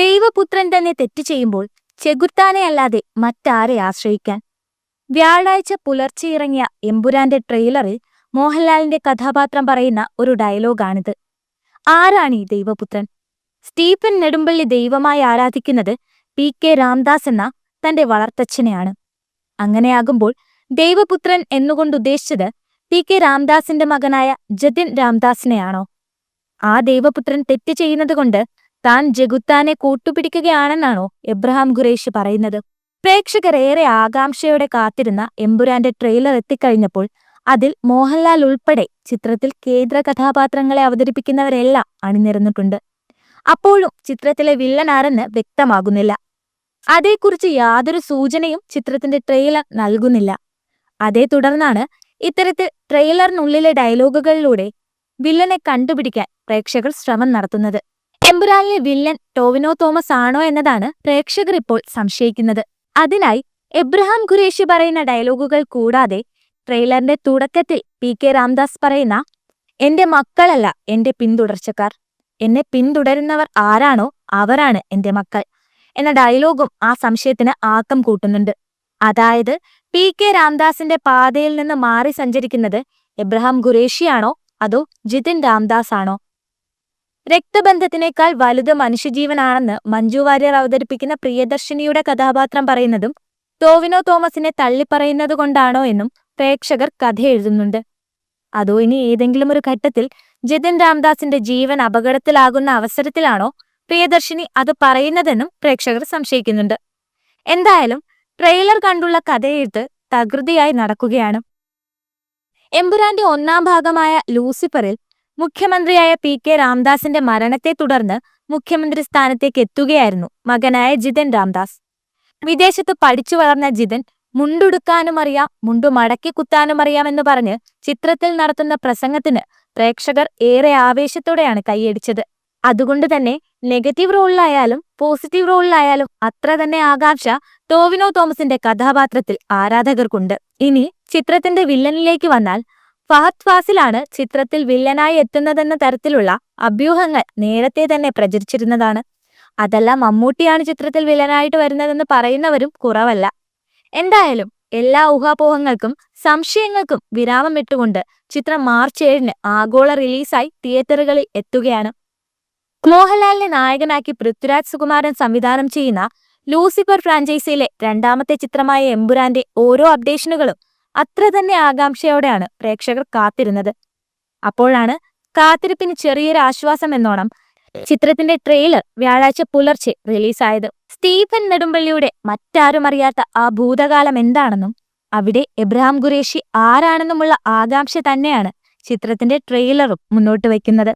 ദൈവപുത്രൻ തന്നെ തെറ്റ് ചെയ്യുമ്പോൾ ചെകുത്താനെ അല്ലാതെ മറ്റാരെ ആശ്രയിക്കാൻ? വ്യാഴാഴ്ച പുലർച്ചെ ഇറങ്ങിയ എമ്പുരാന്റെ ട്രെയിലറിൽ മോഹൻലാലിന്റെ കഥാപാത്രം പറയുന്ന ഒരു ഡയലോഗാണിത്. ആരാണ് ഈ ദൈവപുത്രൻ? സ്റ്റീഫൻ നെടുമ്പള്ളി ദൈവമായി ആരാധിക്കുന്നത് പി കെ രാംദാസ് എന്ന തന്റെ വളർത്തച്ഛനെയാണ്. അങ്ങനെയാകുമ്പോൾ ദൈവപുത്രൻ എന്നുകൊണ്ടുദ്ദേശിച്ചത് പി കെ രാംദാസിന്റെ മകനായ ജതിൻ രാംദാസിനെയാണോ? ആ ദൈവപുത്രൻ തെറ്റ് ചെയ്യുന്നതുകൊണ്ട് താൻ ജഗുത്താനെ കൂട്ടുപിടിക്കുകയാണെന്നാണോ എബ്രഹാം ഖുറേഷ് പറയുന്നത്? പ്രേക്ഷകർ ഏറെ ആകാംക്ഷയോടെ കാത്തിരുന്ന എമ്പുരാന്റെ ട്രെയിലർ എത്തിക്കഴിഞ്ഞപ്പോൾ അതിൽ മോഹൻലാൽ ഉൾപ്പെടെ ചിത്രത്തിൽ കേന്ദ്ര കഥാപാത്രങ്ങളെ അവതരിപ്പിക്കുന്നവരെല്ലാം അണിനിരന്നിട്ടുണ്ട്. അപ്പോഴും ചിത്രത്തിലെ വില്ലൻ ആരെന്ന് വ്യക്തമാകുന്നില്ല. അതേക്കുറിച്ച് യാതൊരു സൂചനയും ചിത്രത്തിന്റെ ട്രെയിലർ നൽകുന്നില്ല. അതേ തുടർന്നാണ് ഇത്തരത്തിൽ ട്രെയിലറിനുള്ളിലെ ഡയലോഗുകളിലൂടെ വില്ലനെ കണ്ടുപിടിക്കാൻ പ്രേക്ഷകർ ശ്രമം നടത്തുന്നത്. എമ്പുരാനിലെ വില്ലൻ ടോവിനോ തോമസ് ആണോ എന്നതാണ് പ്രേക്ഷകർ ഇപ്പോൾ സംശയിക്കുന്നത്. അതിനായി എബ്രഹാം ഖുറേഷി പറയുന്ന ഡയലോഗുകൾ കൂടാതെ ട്രെയിലറിന്റെ തുടക്കത്തിൽ പി കെ രാംദാസ് പറയുന്ന എന്റെ മക്കളല്ല എന്റെ പിന്തുടർച്ചക്കാർ. എന്നെ പിന്തുടരുന്നവർ ആരാണോ അവരാണ് എന്റെ മക്കൾ എന്ന ഡയലോഗും ആ സംശയത്തിന് ആക്കം കൂട്ടുന്നുണ്ട്. അതായത് പി കെ രാംദാസിന്റെ പാതയിൽ നിന്ന് മാറി സഞ്ചരിക്കുന്നത് എബ്രഹാം ഖുറേഷിയാണോ അതോ ജിതിൻ രാംദാസ് ആണോ രക്തബന്ധത്തിനേക്കാൾ വലുത് മനുഷ്യജീവനാണെന്ന് മഞ്ജു വാര്യർ അവതരിപ്പിക്കുന്ന പ്രിയദർശിനിയുടെ കഥാപാത്രം പറയുന്നതും ടോവിനോ തോമസിനെ തള്ളിപ്പറയുന്നത് കൊണ്ടാണോ എന്നും പ്രേക്ഷകർ കഥ എഴുതുന്നുണ്ട്. അതോ ഇനി ഏതെങ്കിലും ഒരു ഘട്ടത്തിൽ ജിതിൻ രാംദാസിന്റെ ജീവൻ അപകടത്തിലാകുന്ന അവസരത്തിലാണോ പ്രിയദർശിനി അത് പറയുന്നതെന്നും പ്രേക്ഷകർ സംശയിക്കുന്നുണ്ട്. എന്തായാലും ട്രെയിലർ കണ്ടുള്ള കഥയെഴുത്ത് തകൃതിയായി നടക്കുകയാണ്. എമ്പുരാന്റെ ഒന്നാം ഭാഗമായ ലൂസിഫറിൽ മുഖ്യമന്ത്രിയായ പി കെ രാംദാസിന്റെ മരണത്തെ തുടർന്ന് മുഖ്യമന്ത്രി സ്ഥാനത്തേക്ക് എത്തുകയായിരുന്നു മകനായ ജിതൻ രാംദാസ്. വിദേശത്ത് പഠിച്ചു വളർന്ന ജിതൻ മുണ്ടുടുക്കാനും അറിയാം മുണ്ടു മടക്കി കുത്താനും അറിയാമെന്ന് പറഞ്ഞ് ചിത്രത്തിൽ നടത്തുന്ന പ്രസംഗത്തിന് പ്രേക്ഷകർ ഏറെ ആവേശത്തോടെയാണ് കൈയടിച്ചത്. അതുകൊണ്ട് തന്നെ നെഗറ്റീവ് റോളിലായാലും പോസിറ്റീവ് റോളിലായാലും അത്ര തന്നെ ആകാംക്ഷ ടോവിനോ തോമസിന്റെ കഥാപാത്രത്തിൽ ആരാധകർക്കുണ്ട്. ഇനി ചിത്രത്തിന്റെ വില്ലനിലേക്ക് വന്നാൽ ഫഹദ് ഫാസിലാണ് ചിത്രത്തിൽ വില്ലനായി എത്തുന്നതെന്ന തരത്തിലുള്ള അഭ്യൂഹങ്ങൾ നേരത്തെ തന്നെ പ്രചരിച്ചിരുന്നതാണ്. അതല്ല മമ്മൂട്ടിയാണ് ചിത്രത്തിൽ വില്ലനായിട്ട് വരുന്നതെന്ന് പറയുന്നവരും കുറവല്ല. എന്തായാലും എല്ലാ ഊഹാപോഹങ്ങൾക്കും സംശയങ്ങൾക്കും വിരാമം ഇട്ടുകൊണ്ട് ചിത്രം മാർച്ച് ഏഴിന് ആഗോള റിലീസായി തിയേറ്ററുകളിൽ എത്തുകയാണ്. മോഹൻലാലിനെ നായകനാക്കി പൃഥ്വിരാജ് സുകുമാരൻ സംവിധാനം ചെയ്യുന്ന ലൂസിഫർ ഫ്രാഞ്ചൈസിയിലെ രണ്ടാമത്തെ ചിത്രമായ എമ്പുരാന്റെ ഓരോ അപ്ഡേഷനുകളും അത്ര തന്നെ ആകാംക്ഷയോടെയാണ് പ്രേക്ഷകർ കാത്തിരുന്നത്. അപ്പോഴാണ് കാത്തിരിപ്പിന് ചെറിയൊരു ആശ്വാസം എന്നോണം ചിത്രത്തിന്റെ ട്രെയിലർ വ്യാഴാഴ്ച പുലർച്ചെ റിലീസായത് സ്റ്റീഫൻ നെടുമ്പള്ളിയുടെ മറ്റാരും അറിയാത്ത ആ ഭൂതകാലം എന്താണെന്നും അവിടെ എബ്രഹാം ഖുറേഷി ആരാണെന്നുമുള്ള ആകാംക്ഷ തന്നെയാണ് ചിത്രത്തിന്റെ ട്രെയിലറും മുന്നോട്ട് വയ്ക്കുന്നത്.